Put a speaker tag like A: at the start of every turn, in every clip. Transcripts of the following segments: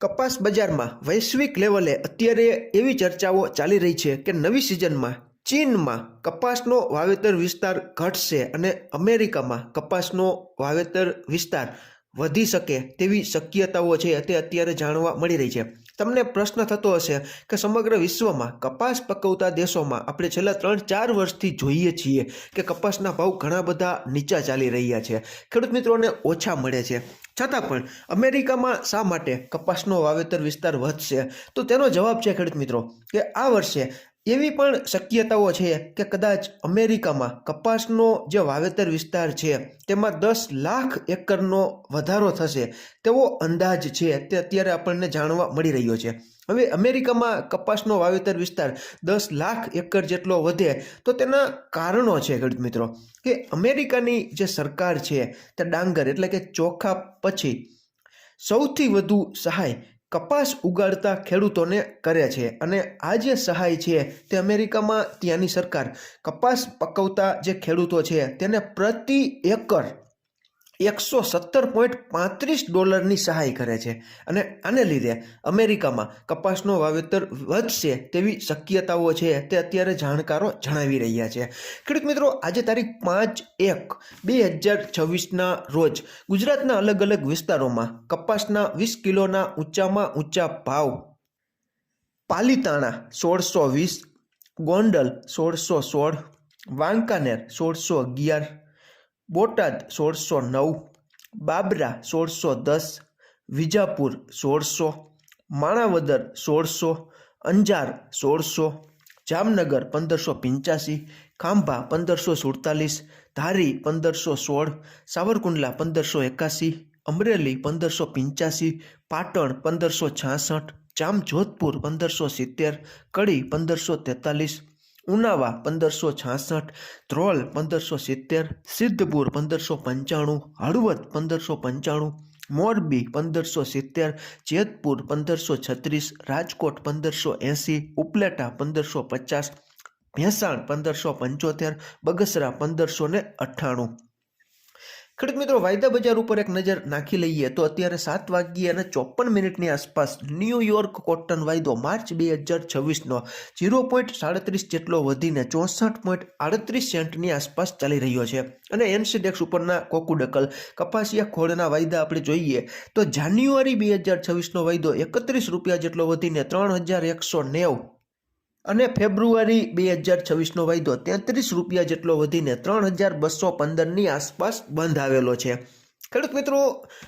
A: કપાસ બજારમાં વૈશ્વિક લેવલે અત્યારે એવી ચર્ચાઓ ચાલી રહી છે કે નવી સિઝનમાં ચીનમાં કપાસનો વાવેતર વિસ્તાર ઘટશે અને અમેરિકામાં કપાસનો વાવેતર વિસ્તાર વધી શકે તેવી શક્યતાઓ છે તે અત્યારે જાણવા મળી રહી છે. તમને પ્રશ્ન થતો હશે કે સમગ્ર વિશ્વમાં કપાસ પકવતા દેશોમાં આપણે છેલ્લા ત્રણ ચાર વર્ષથી જોઈએ છીએ કે કપાસના ભાવ ઘણા બધા નીચા ચાલી રહ્યા છે. ખેડૂત મિત્રોને ઓછા મળે છે. છતાં પણ અમેરિકામાં શા માટે કપાસનો વાવેતર વિસ્તાર વધશે? તો તેનો જવાબ છે ખેડૂત મિત્રો, કે આ વર્ષે એવી પણ શક્યતાઓ છે કે કદાચ અમેરિકામાં કપાસનો જે વાવેતર વિસ્તાર છે, તેમાં દસ લાખ એકરનો વધારો થશે, તેવો અંદાજ છે તે અત્યારે આપણને જાણવા મળી રહ્યો છે. હવે અમેરિકામાં કપાસનો વાવેતર વિસ્તાર દસ લાખ એકર જેટલો વધે, તો તેના કારણો છે ખેડૂત મિત્રો. કે અમેરિકાની જે સરકાર છે તે ડાંગર એટલે કે ચોખા પછી સૌથી વધુ સહાય કપાસ ઉગાડતા ખેડૂતોને કરે છે અને આ જે સહાય છે તે અમેરિકામાં ત્યાંની સરકાર કપાસ પકવતા જે ખેડૂતો છે તેને પ્રતિ એકર એકસો સત્તર પોઈન્ટ પાંત્રીસ ડોલરની સહાય કરે છે અને આને લીધે અમેરિકામાં કપાસનો વાવેતર વધશે તેવી શક્યતાઓ છે તે અત્યારે જાણકારો જણાવી રહ્યા છે. ખેડૂત મિત્રો, આજે તારીખ પાંચ એક બે હજાર છવ્વીસના રોજ ગુજરાતના અલગ અલગ વિસ્તારોમાં કપાસના વીસ કિલોના ઊંચામાં ઊંચા ભાવ પાલીતાણા સોળસો વીસ, ગોંડલ સોળસો સોળ, વાંકાનેર સોળસો અગિયાર બોટાદ સોળસો નવ, બાબરા સોળસો દસ, વિજાપુર સોળસો, માણાવદર સોળસો, અંજાર સોળસો, જામનગર પંદરસો પંચ્યાસી, ખાંભા પંદરસો સુડતાલીસ, ધારી પંદરસો સોળ, સાવરકુંડલા પંદરસો એકાસી, અમરેલી પંદરસો પંચ્યાસી, પાટણ પંદરસો છાસઠ, જામજોધપુર પંદરસો સિત્તેર, કડી પંદરસો તેતાલીસ ઉનાવા પંદરસો છાસઠ ધ્રોલ પંદરસો સિત્તેર, સિદ્ધપુર પંદરસો પંચાણું, હળવદ પંદરસો પંચાણું, મોરબી પંદરસો સિત્તેર, જેતપુર પંદરસો છત્રીસ, રાજકોટ પંદરસો એંસી, ઉપલેટા પંદરસો પચાસ, ભેંસાણ પંદરસો પંચોતેર, બગસરા પંદરસો ને અઠ્ઠાણું. ખેડૂત મિત્રો, વાયદા બજાર ઉપર એક નજર નાખી લઈએ તો અત્યારે સાત વાગ્યે અને ચોપન મિનિટની આસપાસ ન્યૂયોર્ક કોટન વાયદો માર્ચ બે હજાર છવ્વીસનો ઝીરો પોઈન્ટ સાડત્રીસ જેટલો વધીને ચોસઠ પોઈન્ટ આડત્રીસ સેન્ટની આસપાસ ચાલી રહ્યો છે. અને એનસીડેક્સ ઉપરના કોકુડકલ કપાસિયા ખોળના વાયદા આપણે જોઈએ તો જાન્યુઆરી બે હજાર છવ્વીસનો વાયદો એકત્રીસ રૂપિયા જેટલો વધીને ત્રણ હજાર એકસો નેવું અને ફેબ્રુઆરી બે હજાર છવ્વીસનો વાયદો તેત્રીસ રૂપિયા જેટલો વધીને ત્રણ હજાર બસો પંદરની આસપાસ બંધ આવેલો છે. ખેડૂત મિત્રો,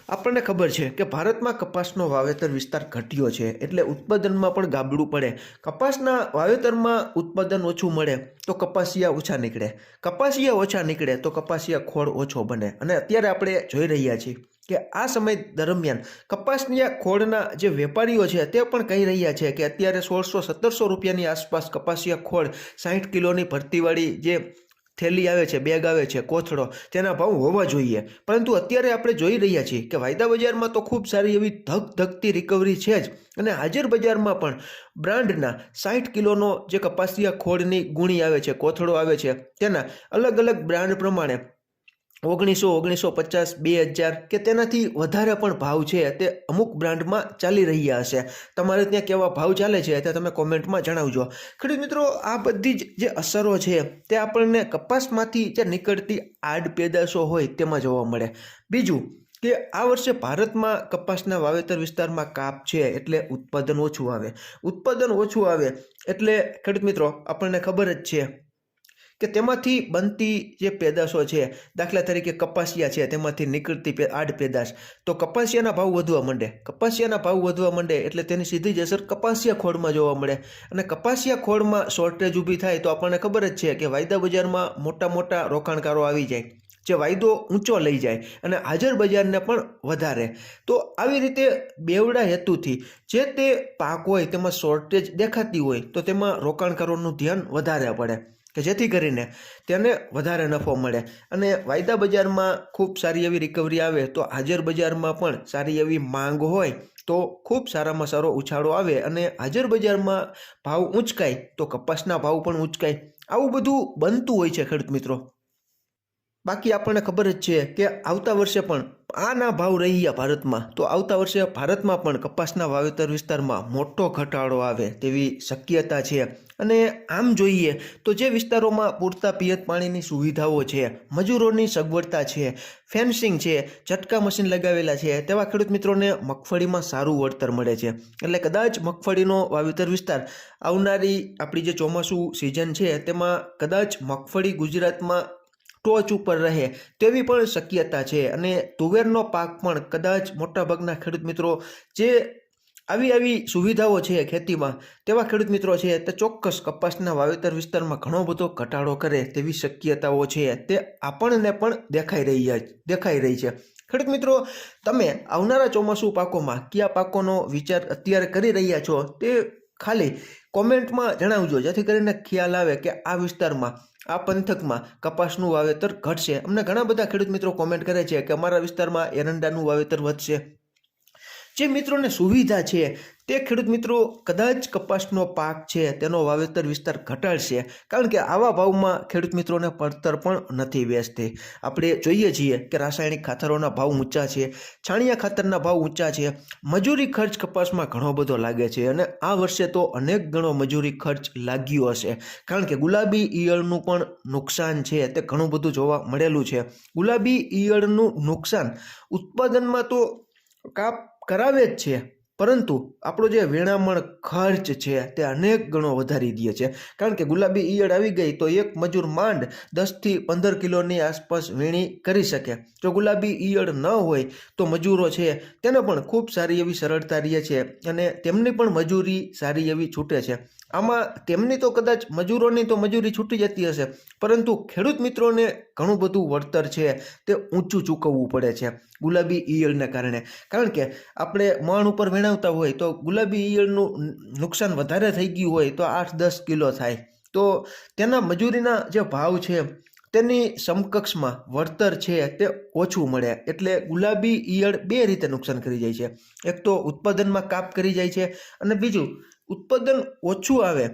A: આપણને ખબર છે કે ભારતમાં કપાસનો વાવેતર વિસ્તાર ઘટ્યો છે એટલે ઉત્પાદનમાં પણ ગાબડું પડે. કપાસના વાવેતરમાં ઉત્પાદન ઓછું મળે તો કપાસિયા ઓછા નીકળે. કપાસિયા ઓછા નીકળે તો કપાસિયા ખોળ ઓછો બને અને અત્યારે આપણે જોઈ રહ્યા છીએ કે આ સમય દરમિયાન કપાસની ખોળના જે વેપારીઓ છે તે પણ કહી રહ્યા છે કે અત્યારે સોળસો સત્તરસો રૂપિયાની આસપાસ કપાસિયા ખોળ સાહીઠ કિલોની ભરતીવાળી જે થેલી આવે છે, બેગ આવે છે, કોથળો, તેના ભાવ હોવા જોઈએ. પરંતુ અત્યારે આપણે જોઈ રહ્યા છીએ કે વાયદા બજારમાં તો ખૂબ સારી એવી ધક ધકતી રિકવરી છે જ. અને હાજર બજારમાં પણ બ્રાન્ડના સાહીઠ કિલોનો જે કપાસિયા ખોળની ગુણી આવે છે, કોથળો આવે છે, તેના અલગ અલગ બ્રાન્ડ પ્રમાણે ઓગણીસો ઓગણીસો પચાસ, બે હજાર કે તેનાથી વધારે પણ ભાવ છે તે અમુક બ્રાન્ડમાં ચાલી રહ્યા હશે. તમારે ત્યાં કેવા ભાવ ચાલે છે તે તમે કોમેન્ટમાં જણાવજો. ખેડૂત મિત્રો, આ બધી જ જે અસરો છે તે આપણને કપાસમાંથી જે નીકળતી આડ પેદાશો હોય તેમાં જોવા મળે. બીજું કે આ વર્ષે ભારતમાં કપાસના વાવેતર વિસ્તારમાં કાપ છે એટલે ઉત્પાદન ઓછું આવે. ઉત્પાદન ઓછું આવે એટલે ખેડૂત મિત્રો, આપણને ખબર જ છે કે તેમાંથી બનતી જે પેદાશો છે, દાખલા તરીકે કપાસિયા છે, તેમાંથી નીકળતી આડ પેદાશ. તો કપાસિયાના ભાવ વધવા માંડે. કપાસિયાના ભાવ વધવા માંડે એટલે તેની સીધી જ અસર કપાસિયા ખોળમાં જોવા મળે. અને કપાસિયા ખોળમાં શોર્ટેજ ઊભી થાય તો આપણને ખબર જ છે કે વાયદા બજારમાં મોટા મોટા રોકાણકારો આવી જાય. જે વાયદો ઊંચો લઈ જાય અને હાજર બજારને પણ વધારે. તો આવી રીતે બેવડા હેતુથી જે તે પાક હોય તેમાં શોર્ટેજ દેખાતી હોય તો તેમાં રોકાણકારોનું ધ્યાન વધારે પડે. કે જેથી કરીને તેને વધારે નફો મળે. અને વાયદા બજારમાં ખૂબ સારી એવી રિકવરી આવે તો હાજર બજારમાં પણ સારી એવી માંગ હોય તો ખૂબ સારામાં સારો ઉછાળો આવે અને હાજર બજારમાં ભાવ ઊંચકાય તો કપાસના ભાવ પણ ઊંચકાય આવું બધું બનતું હોય છે ખેડૂત મિત્રો. બાકી આપણને ખબર જ છે કે આવતા વર્ષે પણ આના ભાવ રહ્યા ભારતમાં. તો આવતા વર્ષે ભારતમાં પણ કપાસના વાવેતર વિસ્તારમાં મોટો ઘટાડો આવે તેવી શક્યતા છે. અને આમ જોઈએ તો જે વિસ્તારોમાં પૂરતા પિયત પાણીની સુવિધાઓ છે, મજૂરોની સગવડતા છે, ફેન્સિંગ છે ચટકા મશીન લગાવેલા છે, તેવા ખેડૂત મિત્રોને મગફળીમાં સારું વળતર મળે છે. એટલે કદાચ મગફળીનો વાવેતર વિસ્તાર આવનારી આપણી જે ચોમાસું સિઝન છે, તેમાં કદાચ મગફળી ગુજરાતમાં ટોચ ઉપર રહે તેવી પણ શક્યતા છે. અને તુવેરનો પાક પણ કદાચ મોટાભાગના ખેડૂત મિત્રો જે આવી આવી સુવિધાઓ છે ખેતીમાં તેવા ખેડૂત મિત્રો છે તે ચોક્કસ કપાસના વાવેતર વિસ્તારમાં ઘણો બધો ઘટાડો કરે તેવી શક્યતાઓ છે. તે આપણને પણ દેખાઈ રહી દેખાઈ રહી છે. ખેડૂત મિત્રો, તમે આવનારા ચોમાસું પાકોમાં કયા પાકોનો વિચાર અત્યારે કરી રહ્યા છો તે ખાલી કોમેન્ટમાં જણાવજો, જેથી કરીને ખ્યાલ આવે કે આ વિસ્તારમાં આ પંથકમાં કપાસનું વાવેતર ઘટશે. અમને ઘણા બધા ખેડૂત મિત્રો કોમેન્ટ કરે છે કે અમારા વિસ્તારમાં એરંડાનું વાવેતર વધશે. જે મિત્રોને સુવિધા છે, તે ખેડૂત મિત્રો કદાચ કપાસનો પાક છે, તેનો વાવેતર વિસ્તાર ઘટાડશે, કારણ કે આવા ભાવમાં ખેડૂત મિત્રોને પડતર પણ નથી બેસતી. આપણે જોઈએ છીએ કે રાસાયણિક ખાતરોના ભાવ ઊંચા છે, છાણિયા ખાતરના ભાવ ઊંચા છે, મજૂરી ખર્ચ કપાસમાં ઘણો બધો લાગે છે અને આ વર્ષે તો અનેક ગણો મજૂરી ખર્ચ લાગ્યો હશે, કારણ કે ગુલાબી ઈયળનું પણ નુકસાન છે, તે ઘણું બધું જોવા મળેલું છે. ગુલાબી ઈયળનું નુકસાન ઉત્પાદનમાં તો કાપ કરાવે જ છે. પરંતુ આપણો જે વેણામણ ખર્ચ છે તે અનેક ગણો વધારી દે છે. કારણ કે ગુલાબી ઈયળ આવી ગઈ તો એક મજૂર માંડ દસથી પંદર કિલોની આસપાસ વીણી કરી શકે. જો ગુલાબી ઈયળ ન હોય તો મજૂરો છે તેને પણ ખૂબ સારી એવી સરળતા રહે છે અને તેમની પણ મજૂરી સારી એવી છૂટે છે. આમાં તેમની તો કદાચ મજૂરોની તો મજૂરી છૂટી જતી હશે, પરંતુ ખેડૂત મિત્રોને ઘણું બધું વળતર છે, તે ઊંચું ચૂકવવું પડે છે ગુલાબી ઈયળને કારણે. કારણ કે આપણે મણ ઉપર વેણાવતા હોય તો ગુલાબી ઈયળનું નુકસાન વધારે થઈ ગયું હોય તો આઠ દસ કિલો થાય. તો તેના મજૂરીના જે ભાવ છે, તેની સમકક્ષમાં વળતર છે, તે ઓછું મળે. એટલે ગુલાબી ઈયળ બે રીતે નુકસાન કરી જાય છે. એક તો ઉત્પાદનમાં કાપ કરી જાય છે અને બીજું ઉત્પાદન ઓછું આવે.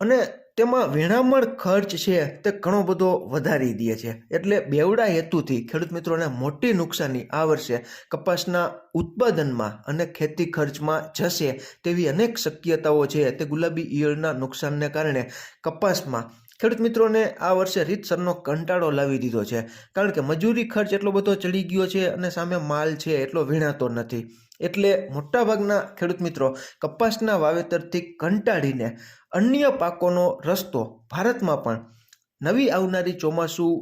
A: અને તેમાં વેણામણ ખર્ચ છે તે ઘણો બધો વધારી દે છે. એટલે બેવડા હેતુથી ખેડૂત મિત્રોને મોટી નુકસાની આ વર્ષે કપાસના ઉત્પાદનમાં અને ખેતી ખર્ચમાં જશે તેવી અનેક શક્યતાઓ છે તે ગુલાબી ઈયળના નુકસાનને કારણે કપાસમાં. ખેડૂત મિત્રોને આ વર્ષે રીતસરનો કંટાળો લાવી દીધો છે. કારણ કે મજૂરી ખર્ચ એટલો બધો ચડી ગયો છે અને સામે માલ છે એટલો વીણાતો નથી. એટલે મોટાભાગના ખેડૂત મિત્રો કપાસના વાવેતરથી કંટાળીને અન્ય પાકોનો રસ્તો ભારતમાં પણ નવી આવનારી ચોમાસું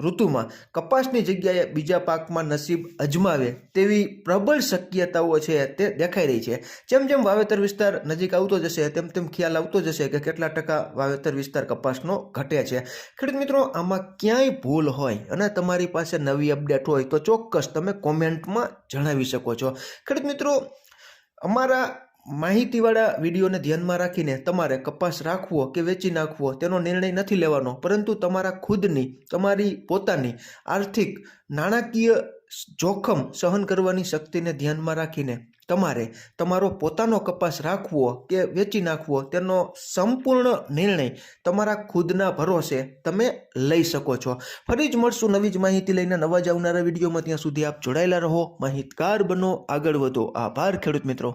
A: ઋતુમાં કપાસની જગ્યાએ બીજા પાકમાં નસીબ અજમાવે તેવી પ્રબળ શક્યતાઓ છે તે દેખાઈ રહી છે. જેમ જેમ વાવેતર વિસ્તાર નજીક આવતો જશે, તેમ તેમ ખ્યાલ આવતો જશે કે કેટલા ટકા વાવેતર વિસ્તાર કપાસનો ઘટે છે. ખેડૂત મિત્રો, આમાં ક્યાંય ભૂલ હોય અને તમારી પાસે નવી અપડેટ હોય તો ચોક્કસ તમે કોમેન્ટમાં જણાવી શકો છો. ખેડૂત મિત્રો, અમારા માહિતીવાળા વિડીયોને ધ્યાનમાં રાખીને તમારે કપાસ રાખવો કે વેચી નાખવો તેનો નિર્ણય નથી લેવાનો, પરંતુ તમારા ખુદની, તમારી પોતાની આર્થિક નાણાકીય જોખમ સહન કરવાની શક્તિને ધ્યાનમાં રાખીને તમારે તમારો પોતાનો કપાસ રાખવો કે વેચી નાખવો તેનો સંપૂર્ણ નિર્ણય તમારા ખુદના ભરોસે તમે લઈ શકો છો. ફરી જ મળશું નવી જ માહિતી લઈને નવા જ આવનારા વિડીયોમાં. ત્યાં સુધી આપ જોડાયેલા રહો. માહિતગાર બનો. આગળ વધો. આભાર ખેડૂત મિત્રો.